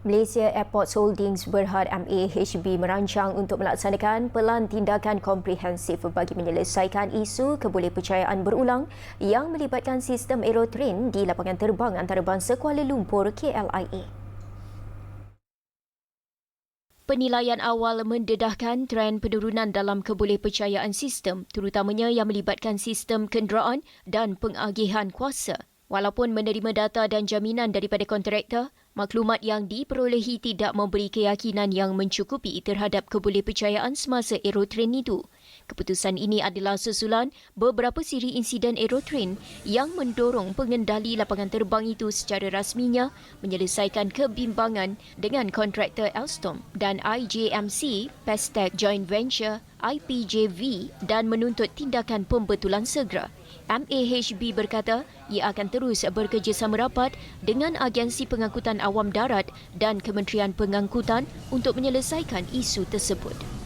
Malaysia Airports Holdings berhad MAHB merancang untuk melaksanakan pelan tindakan komprehensif bagi menyelesaikan isu kebolehpercayaan berulang yang melibatkan sistem aerotrain di lapangan terbang antarabangsa Kuala Lumpur KLIA. Penilaian awal mendedahkan tren penurunan dalam kebolehpercayaan sistem terutamanya yang melibatkan sistem kenderaan dan pengagihan kuasa. Walaupun menerima data dan jaminan daripada kontraktor, maklumat yang diperolehi tidak memberi keyakinan yang mencukupi terhadap kebolehpercayaan semasa aerotrain itu. Keputusan ini adalah susulan beberapa siri insiden aerotrain yang mendorong pengendali lapangan terbang itu secara rasminya menyelesaikan kebimbangan dengan kontraktor Alstom dan IJMC Pestec Joint Venture IPJV dan menuntut tindakan pembetulan segera. MAHB berkata ia akan terus bekerjasama rapat dengan agensi pengangkutan awam darat dan Kementerian Pengangkutan untuk menyelesaikan isu tersebut.